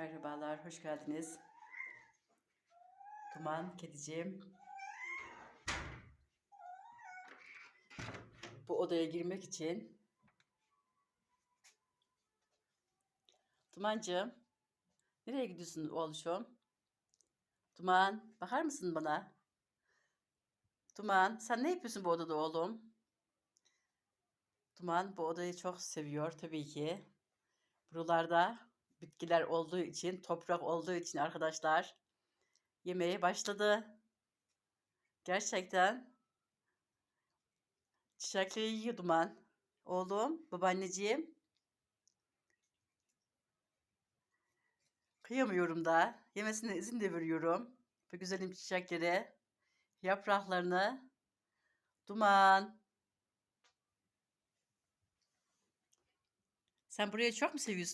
Merhabalar, hoş geldiniz. Duman, kediciğim. Bu odaya girmek için. Dumancığım, nereye gidiyorsun oğluşum? Duman, bakar mısın bana? Duman, sen ne yapıyorsun bu odada oğlum? Duman bu odayı çok seviyor tabii ki. Buralarda bitkiler olduğu için, toprak olduğu için arkadaşlar yemeğe başladı. Gerçekten çiçekleri yiyor Duman. Oğlum, babaanneciğim. Kıyamıyorum da. Yemesine izin de veriyorum. Bu güzelim çiçekleri, yapraklarını. Duman. Sen burayı çok mu seviyorsun?